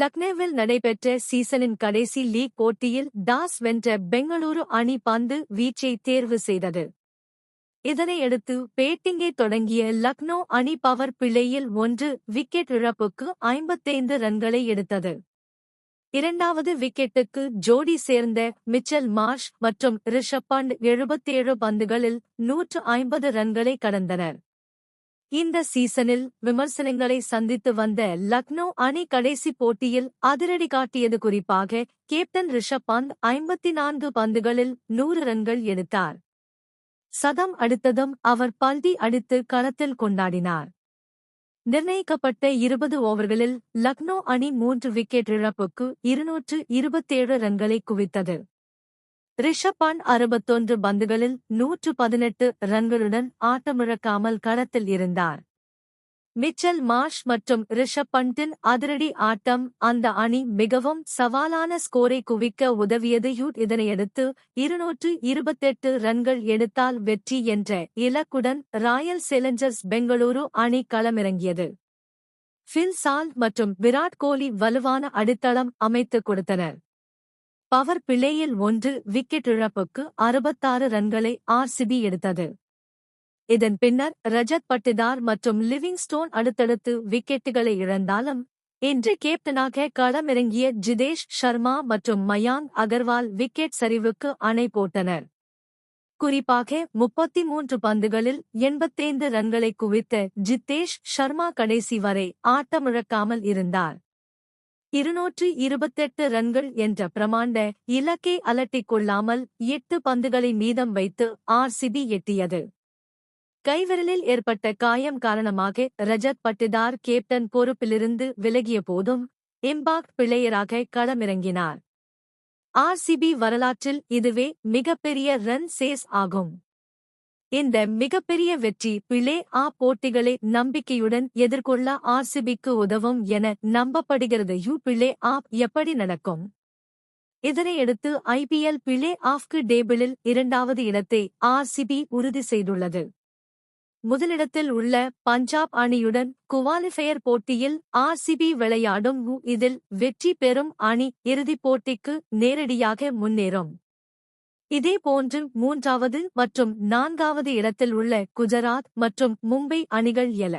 லக்னோவில் நடைபெற்ற சீசனின் கடைசி லீக் போட்டியில் டாஸ் வென்ற பெங்களூரு அணி பந்து வீச்சை தேர்வு செய்தது. இதனையடுத்து பேட்டிங்கை தொடங்கிய லக்னோ அணி பவர் பிள்ளையில் ஒன்று விக்கெட் இழப்புக்கு ஐம்பத்தைந்து ரன்களை எடுத்தது. இரண்டாவது விக்கெட்டுக்கு ஜோடி சேர்ந்த மிச்சல் மார்ஷ் மற்றும் ரிஷப் பண்ட் எழுபத்தேழு பந்துகளில் நூற்று ஐம்பது ரன்களை கடந்தனர். இந்த சீசனில் விமர்சனங்களை சந்தித்து வந்த லக்னோ அணி கடைசி போட்டியில் அதிரடி காட்டியது குறிப்பாக கேப்டன் ரிஷப் பந்த் ஐம்பத்தி நான்கு பந்துகளில் நூறு ரன்கள் எடுத்தார். சதம் அடுத்ததும் அவர் பல்டி அடித்து களத்தில் கொண்டாடினார். நிர்ணயிக்கப்பட்ட இருபது ஓவர்களில் லக்னோ அணி மூன்று விக்கெட் இழப்புக்கு இருநூற்று இருபத்தேழு ரன்களை குவித்தது. ரிஷப் பண்ட் அறுபத்தொன்று பந்துகளில் நூற்று பதினெட்டு ரன்களுடன் ஆட்டமிழக்காமல் களத்தில் இருந்தார். மிச்சல் மார்ஷ் மற்றும் ரிஷப் பண்டின் அதிரடி ஆட்டம் அந்த அணி மிகவும் சவாலான ஸ்கோரை குவிக்க உதவியது. யூட் இதனையடுத்து இருநூற்று இருபத்தெட்டு ரன்கள் எடுத்தால் வெற்றி என்ற இலக்குடன் ராயல் சேலஞ்சர்ஸ் பெங்களூரு அணி களமிறங்கியது. ஃபில் சால் மற்றும் விராட் கோலி வலுவான அடித்தளம் அமைத்துக் கொடுத்தனர். பவர் பிளேயில் ஒன்று விக்கெட் இழப்புக்கு அறுபத்தாறு ரன்களை ஆர்சிபி எடுத்தது. இதன் பின்னர் ரஜத் பட்டிதார் மற்றும் லிவிங்ஸ்டோன் அடுத்தடுத்து விக்கெட்டுகளை இழந்தாலும் இன்று கேப்டனாக களமிறங்கிய ஜிதேஷ் சர்மா மற்றும் மயாங் அகர்வால் விக்கெட் சரிவுக்கு அணை போட்டனர். குறிப்பாக முப்பத்தி மூன்று பந்துகளில் எண்பத்தைந்து ரன்களை குவித்த ஜித்தேஷ் சர்மா கடைசி வரை ஆட்டமிழக்காமல் இருந்தார். இருநூற்று இருபத்தெட்டு ரன்கள் என்ற பிரமாண்ட இலக்கை அலட்டிக் கொள்ளாமல் எட்டு பந்துகளை மீதம் வைத்து ஆர்சிபி எட்டியது. கைவிரலில் ஏற்பட்ட காயம் காரணமாக ரஜத் பட்டிதார் கேப்டன் பொறுப்பிலிருந்து விலகிய போதும் இம்பாக்ட் பிளேயராக களமிறங்கினார். ஆர்சிபி வரலாற்றில் இதுவே மிகப்பெரிய ரன் சேஸ் ஆகும். இந்த மிகப்பெரிய வெற்றி பிளே ஆ போட்டிகளை நம்பிக்கையுடன் எதிர்கொள்ள ஆர்சிபிக்கு உதவும் என நம்பப்படுகிறது. யூ பிளே ஆப் எப்படி நடக்கும்? இதனையடுத்து ஐபிஎல் பிளே ஆஃப்கு டேபிளில் இரண்டாவது இடத்தை ஆர்சிபி உறுதி செய்துள்ளது. முதலிடத்தில் உள்ள பஞ்சாப் அணியுடன் குவாலிஃபயர் போட்டியில் ஆர்சிபி விளையாடும் இதில் வெற்றி பெறும் அணி இறுதிப் போட்டிக்கு நேரடியாக முன்னேறும். இதேபோன்று மூன்றாவது மற்றும் நான்காவது இடத்தில் உள்ள குஜராத் மற்றும் மும்பை அணிகள் எல